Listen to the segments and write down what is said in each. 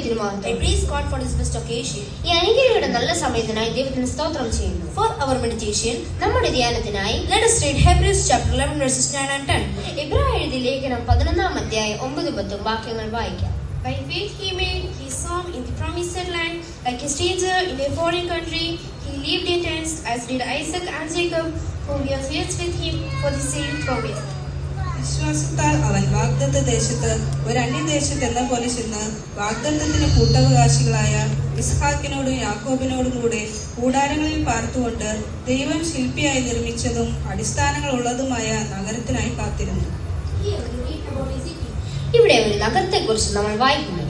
മഹത്വം I praise God for this best occasion. ഈ അനുഗ്രഹയുടെ നല്ല സമയത്തിനായി ദൈവത്തിന് സ്തോത്രം ചെയ്യുന്നു For our meditation, നമ്മുടെ ധ്യാനത്തിനായി let us read Hebrews chapter 11 verses 9 and 10. Ibrahim എഴുതിയ ലേഖനം പതിനൊന്നാം അധ്യായം ഒമ്പത് പത്തും വാക്യങ്ങൾ വായിക്കാം By faith he made his home in the promised land, like a stranger in a foreign country. He lived in tents, as did Isaac and Jacob, whom he was heirs with him for the same promise. വിശ്വാസത്താൽ അവൻ വാഗ്ദത്ത ദേശത്ത് ഒരു അന്യദേശത്ത് എന്ന പോലെ ചെന്ന് വാഗ്ദത്തത്തിന് കൂട്ടവകാശികളായ ഇസ്ഹാക്കിനോടും യാക്കോബിനോടും കൂടെ കൂടാരങ്ങളിൽ പാർത്തുകൊണ്ട് ദൈവം ശില്പിയായി നിർമ്മിച്ചതും അടിസ്ഥാനങ്ങൾ ഉള്ളതുമായ നഗരത്തിനായി കാത്തിരുന്നു. ഇവിടെ ഒരു നഗരത്തെക്കുറിച്ച് നമ്മൾ വായിക്കുന്നു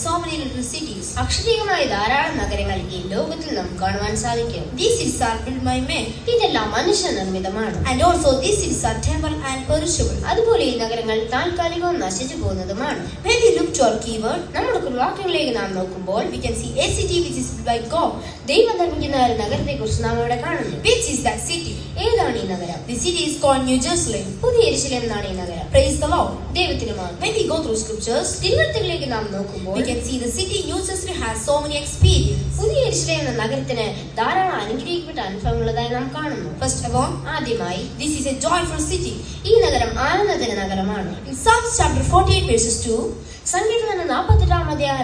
so many little cities. അക്ഷരീയമായ ധാരാളം നഗരങ്ങൾ ഈ ലോകത്തിൽ നമുക്ക് കാണുവാൻ സാധിക്കും These cities are built by men, ഇതെല്ലാം മനുഷ്യ നിർമ്മിതമാണ് also these cities are temporal and perishable. അതുപോലെ ഈ നഗരങ്ങൾ താൽക്കാലികവും നശിച്ചു പോകുന്നതുമാണ് When we look to our keyword, നമ്മുടെ വാക്യങ്ങളിലേക്ക് നാം നോക്കുമ്പോൾ can see a city which is built by God. ദൈവം നിർമ്മിക്കുന്ന ഒരു നഗരത്തെ കുറിച്ച് നാം ഇവിടെ കാണുന്നു Which is that city? ഏതാണ് ഈ നഗരം The city is called New Jerusalem. പുതിയ എന്നാണ് ഈ നഗരം Praise the Lord. ദൈവത്തിന് When we go through scriptures, തിരുവനന്തപുരത്തിലേക്ക് നാം നോക്കുമ്പോൾ we can see the city New Jerusalem has so many experience. പുതിയ എരിശിലേം എന്ന നഗരത്തിന് ധാരാളം അനുഗ്രഹിക്കപ്പെട്ട അനുഭവങ്ങളുള്ളതായി നാം കാണുന്നു First of all, ആദ്യമായി this is a joyful city. ഈ നഗരം ആനന്ദത്തിന്റെ നഗരമാണ് In Psalms chapter 48 verses 2, സംഗീതം നാൽപ്പത്തെട്ടാം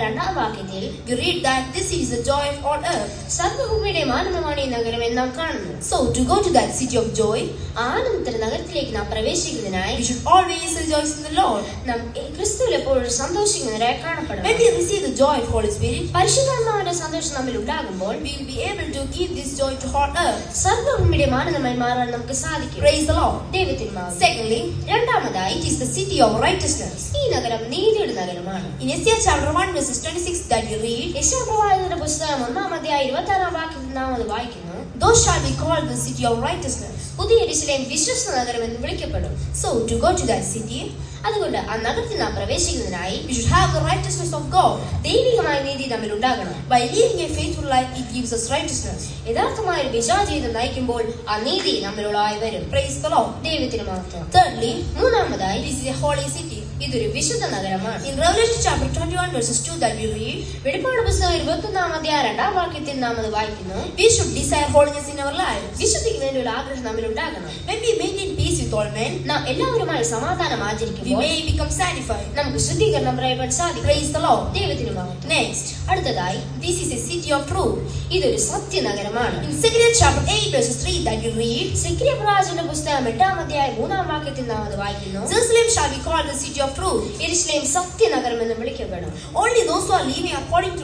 രണ്ടാം വാക്യത്തിൽ read that this is the joy of all earth. സർവഭൂമിയുടെ ആനന്ദമാണ് ഈ നഗരം എന്ന് നാം കാണുന്നു So to go to that city of joy, ആനന്ദത്തിന്റെ നഗരത്തിലേക്ക് നാം പ്രവേശിക്കുന്നതിനായി should always rejoice in the Lord. നാം ക്രിസ്തുവിൽ എപ്പോഴും സന്തോഷിക്കുന്നവരായി കാണപ്പെടണം When we receive the joy of Holy Spirit, പരിശുദ്ധാത്മാവിന്റെ സന്തോഷം നമ്മിൽ ഉണ്ടാകുമ്പോൾ we will be able to give this joy to all earth. സർവഭൂമിയുടെ ആനന്ദമായി മാറാൻ നമുക്ക് സാധിക്കും the Lord. ദൈവത്തിന് മഹത്വം. Secondly, രണ്ടാമതായി it is the city of righteousness. ഈ നഗരം നീതിയുടെ നഗരമാണ് In Isaiah chapter 1 26 that you read, യശാപ്രവാചകന്റെ പുസ്തകം ഒന്നാം അധ്യായം ഇരുപത്തി ആറാം വാക്യത്തിൽ നാം അത് വായിക്കുന്നു those shall be called the city of righteousness. പുതിയ എരിശിലേം വിശ്വസ്ത നഗരം എന്ന് വിളിക്കപ്പെടും So to go to that city, അതുകൊണ്ട് ആ നഗരത്തിൽ നാം പ്രവേശിക്കുന്നതിനായി we should have the righteousness of God. ദൈവികമായ നീതി തമ്മിൽ ഉണ്ടാകണം By living a faithful life, it gives us righteousness. യഥാർത്ഥമായ ഒരു വിശാചീതം നയിക്കുമ്പോൾ ആ നീതി നമ്മിലുള്ളതായി വരും Praise the Lord. ദൈവത്തിന് മാത്രം Thirdly, മൂന്നാമതായി this is a holy city. ഇതൊരു വിശുദ്ധ നഗരമാണ് In Revelation chapter 21 verses 2 that we read, വെളിപ്പാട് പുസ്തകം ഇരുപത്തൊന്നാം അധ്യായം രണ്ടാം വാക്യത്തിൽ നാം അത് വായിക്കുന്നു we should desire holiness in our lives. വിശുദ്ധിക്ക് വേണ്ടിയുള്ള ആഗ്രഹം നമ്മിൽ ഉണ്ടാകണം When we maintain peace with all men, നാം എല്ലാവരുമായി സമാധാനം ആചരിക്കുമ്പോൾ may become sanctified. നമുക്ക് ശുദ്ധീകരണം പറയാൻ സാധിക്കും Praise the Lord. ദൈവത്തിന് മഹത്വം. Next, അടുത്തതായി this is a city of truth. ഇതൊരു സത്യനഗരമാണ് In Zechariah chapter 8 verses 3 that you read, Sikriya പ്രവാചന്റെ പുസ്തകം എട്ടാം അധ്യായം മൂന്നാം വാക്യത്തിൽ നാം അത് വായിക്കുന്നു Jerusalem shall be called the city of truth. എരിശിലേം സത്യനഗരം എന്ന് വിളിക്കപ്പെടും Only those are are according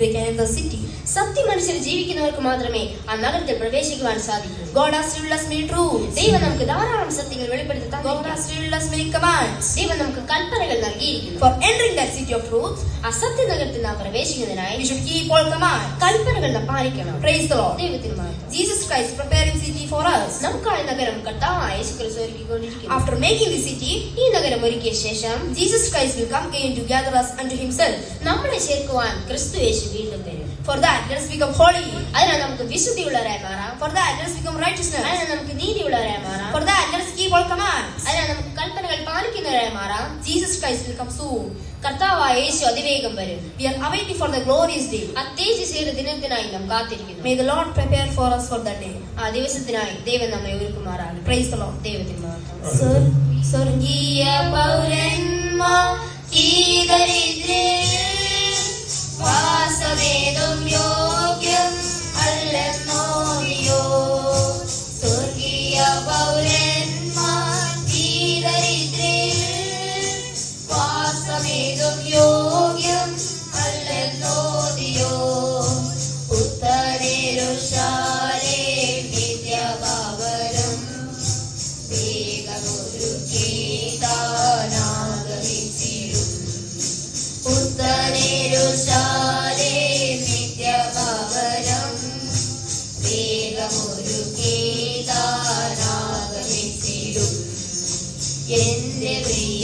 enter the city. സത്യമനുസരിച്ച് ജീവിക്കുന്നവർക്ക് മാത്രമേ ആ നഗരത്തിൽ പ്രവേശിക്കുവാൻ സാധിക്കൂ God has revealed us many truths. ദൈവം നമുക്ക് ധാരാളം സത്യങ്ങൾ വെളിപ്പെടുത്തി God has revealed us many commands. ദൈവം നമുക്ക് കൽപ്പനകൾ നൽകിയിരിക്കുന്നു For entering that city of truth, ആ സത്യനഗരത്തിൽ നാം പ്രവേശിക്കുന്നതിനായി we should keep all commands. കൽപ്പനകൾ നാം പാലിക്കണം Praise the Lord. ദൈവത്തിന് മാത്രം Jesus Christ preparing city for us. നമുക്കായ നഗരം കർത്താവായ യേശുക്രിസ്തു ഒരുക്കിക്കൊണ്ടിരിക്കുന്നു After making the city, ഈ നഗരം ഒരുക്കിയ ശേഷം Jesus Christ will come again to gather us unto himself. നമ്മളെ ചേർക്കുവാൻ ക്രിസ്തു യേശു വീണ്ടും വരും For that, let us become holy. അതിനാൽ നമുക്ക് വിശുദ്ധിയുള്ളവരായി മാറാം For that, let us become righteousness. അതിനാൽ നമുക്ക് നീതിയുള്ളവരായി മാറാം For that, let us keep all commands. അതിനാൽ നമുക്ക് കൽപ്പനകൾ പാലിക്കുന്നവരായി മാറാം Jesus Christ will come soon. കർത്താവായ യേശു അതിവേഗം വരും We are awaiting for the glorious day. ആ തേജസ്സയുടെ ദിനത്തിനായി നാം കാത്തിരിക്കുന്നു May the Lord prepare for us for that day. ആ ദിവസത്തിനായി ദൈവം നമ്മെ ഒരുക്കുമാറാകും Praise the Lord. ദൈവത്തിന് മാത്രം സ്വർഗീയ